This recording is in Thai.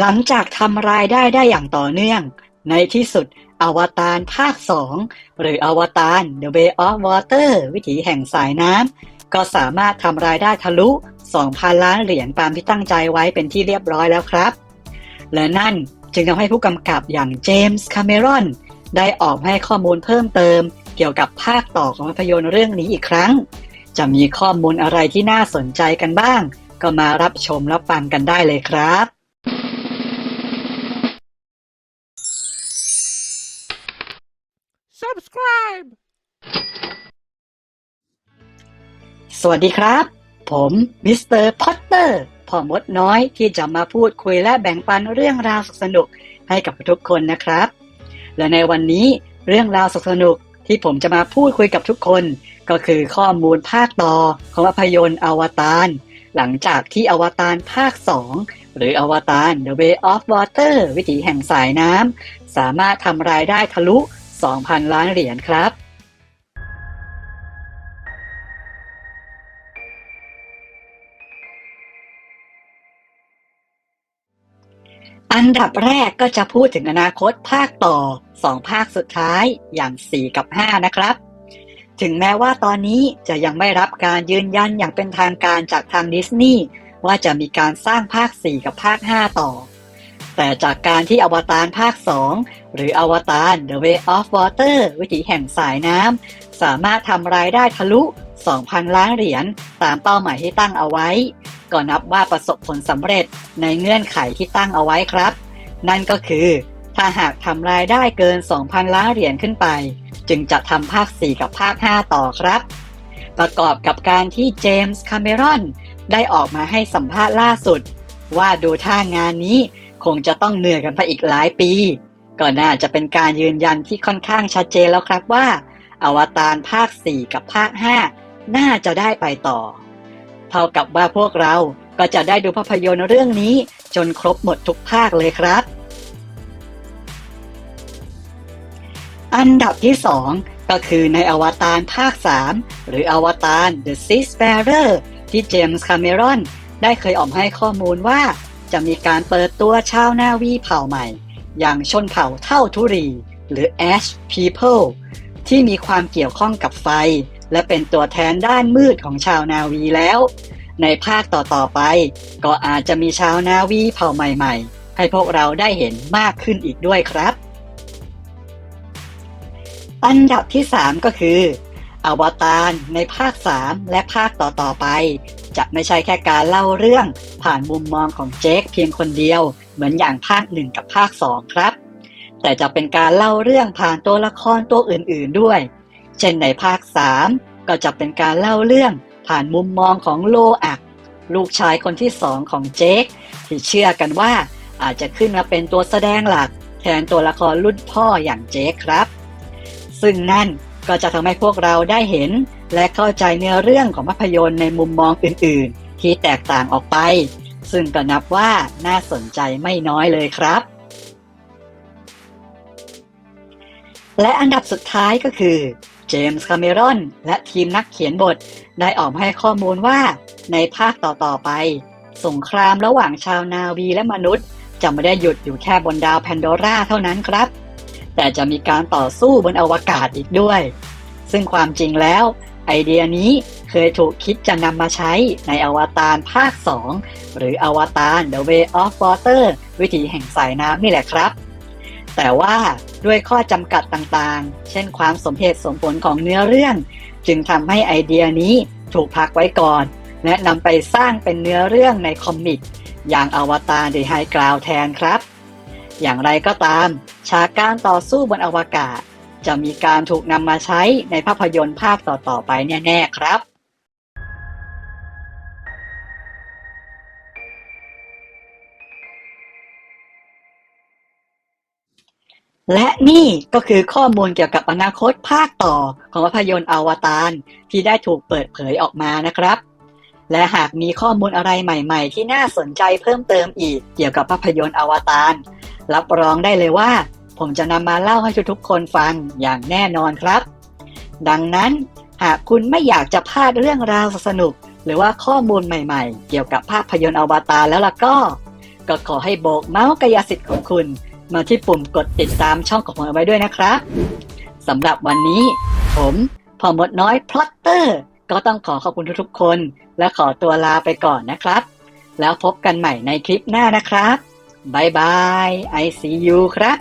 หลังจากทำรายได้ได้อย่างต่อเนื่อง ในที่สุดอวตารภาค 2 หรืออวตาร The Way of Water วิถีแห่งสายน้ำก็สามารถทำรายได้ทะลุ 2,000 ล้านเหรียญตามที่ตั้งใจไว้เป็นที่เรียบร้อยแล้วครับ และนั่นจึงทำให้ผู้กำกับอย่างเจมส์คาเมรอนได้ออกให้ข้อมูลเพิ่มเติม เกี่ยวกับภาคต่อของภาพยนตร์เรื่องนี้อีกครั้ง จะมีข้อมูลอะไรที่น่าสนใจกันบ้าง ก็มารับชมรับฟังกันได้เลยครับ subscribe สวัสดีครับ ผมมิสเตอร์พอตเตอร์พ่อมดน้อยที่จะมาพูดคุยและแบ่งปันเรื่องราวสนุกให้กับทุกคนนะครับ และในวันนี้เรื่องราวสนุกที่ผมจะมาพูดคุยกับทุกคน ก็คือข้อมูลภาคต่อของภาพยนตร์อวตารหลังจากที่อวตารภาค 2 หรืออวตาร The Way of Water วิถีแห่งสายน้ำ สามารถทำรายได้ทะลุ 2,000 ล้านเหรียญครับ อันดับแรกก็จะพูดถึงอนาคตภาคต่อ 2 ภาคสุดท้ายอย่าง 4 กับ 5 นะครับ ถึงแม้ว่าตอนนี้จะยังไม่รับการยืนยันอย่างเป็นทางการจากทางดิสนีย์ว่าจะมีการสร้างภาค 4 กับภาค 5 ต่อ แต่จากการที่อวตารภาค 2 หรืออวตาร The Way of Water วิถีแห่งสายน้ำ สามารถทำรายได้ทะลุ 2,000 ล้านเหรียญตามเป้าหมายที่ตั้งเอาไว้ ก็นับว่าประสบผลสำเร็จในเงื่อนไขที่ตั้งเอาไว้ครับ นั่นก็คือ ถ้าหากทำรายได้เกิน 2,000 ล้านเหรียญขึ้นไป จึงจะทำภาค 4 กับภาค 5 ต่อครับ ประกอบกับการที่เจมส์คาเมรอนได้ออกมาให้สัมภาษณ์ล่าสุด ว่าดูท่างานนี้ คงจะต้องเหนื่อยกันไปอีกหลายปี ก็น่าจะเป็นการยืนยันที่ค่อนข้างชัดเจนแล้วครับว่า อวตารภาค 4 กับภาค 5 น่าจะได้ไปต่อ เท่ากับว่าพวกเราก็จะได้ดูภาพยนตร์เรื่องนี้จนครบหมดทุกภาคเลยครับ อันดับที่ 2 ก็คือในอวตารภาค 3 หรืออวตาร The Seafarer ที่เจมส์คาเมรอนได้เคยออกมให้ข้อมูลว่า จะมีการเปิดตัวชาวนาวีเผ่าใหม่ อย่างชนเผ่าเท่าทุรี หรือ Ash People ที่มีความเกี่ยวข้องกับไฟ และเป็นตัวแทนด้านมืดของชาวนาวีแล้ว ในภาคต่อๆไป ก็อาจจะมีชาวนาวีเผ่าใหม่ๆ ให้พวกเราได้เห็นมากขึ้นอีกด้วยครับ อันดับที่ 3 ก็คืออวตารในภาค 3 และภาคต่อๆไป จะไม่ใช่แค่การเล่าเรื่อง ผ่านมุมมองของเจคเพียงคนเดียว เหมือนอย่างภาค1กับภาค2ครับ แต่จะเป็นการเล่าเรื่องผ่านตัวละครตัวอื่นๆด้วย เช่นในภาค3ก็จะเป็นการเล่าเรื่องผ่านมุมมองของโลอัก ลูกชายคนที่สองของเจคที่เชื่อกันว่าอาจจะขึ้นมาเป็นตัวแสดงหลัก แทนตัวละครรุ่นพ่ออย่างเจคครับ ซึ่งนั่น ก็จะทำให้พวกเราได้เห็น และเข้าใจเนื้อเรื่องของภาพยนตร์ในมุมมองอื่นๆ ที่แตกต่างออกไป ซึ่งก็นับว่าน่าสนใจไม่น้อยเลยครับ และอันดับสุดท้ายก็คือเจมส์คาเมรอนและทีมนักเขียนบท ได้ออกมาให้ข้อมูลว่าในภาคต่อๆไป สงครามระหว่างชาวนาวีและมนุษย์ จะไม่ได้หยุดอยู่แค่บนดาวแพนโดราเท่านั้นครับ แต่จะมีการต่อสู้บนอวกาศอีกด้วย ซึ่งความจริงแล้ว ไอเดียนี้เคยถูกคิดจะนำมาใช้ในอวตารภาค 2 หรืออวตาร The Way of Water วิถีแห่งสายน้ำนี่แหละครับ แต่ว่าด้วยข้อจำกัดต่างๆ เช่นความสมเหตุสมผลของเนื้อเรื่อง จึงทำให้ไอเดียนี้ถูกพักไว้ก่อน และนำไปสร้างเป็นเนื้อเรื่องในคอมิกอย่างอวตาร The High Ground แทนครับ อย่างไรก็ตาม ฉากการต่อสู้บนอวกาศ จะมีการถูกนำมาใช้ในภาพยนตร์ภาคต่อๆไปแน่ๆครับและนี่ก็คือข้อมูลเกี่ยวกับอนาคตภาคต่อของภาพยนตร์อวตารที่ได้ถูกเปิดเผยออกมานะครับ และหากมีข้อมูลอะไรใหม่ ๆ ที่น่าสนใจเพิ่มเติมอีกเกี่ยวกับภาพยนตร์อวตารรับรองได้เลยว่า ผมจะนำมาเล่าให้ทุกๆคนฟังอย่างแน่นอนครับ ดังนั้นหากคุณไม่อยากจะพลาดเรื่องราวสนุก หรือว่าข้อมูลใหม่ๆ เกี่ยวกับภาพยนตร์อวตารแล้วล่ะก็ ก็ขอให้โบกเมาส์กายสิทธิ์ของคุณ มาที่ปุ่มกดติดตามช่องของผมเอาไว้ด้วยนะครับสำหรับวันนี้ ผมพอมดน้อยพลัตเตอร์ ก็ต้องขอขอบคุณทุกๆคน และขอตัวลาไปก่อนนะครับ แล้วพบกันใหม่ในคลิปหน้านะครับบายบาย I see you ครับ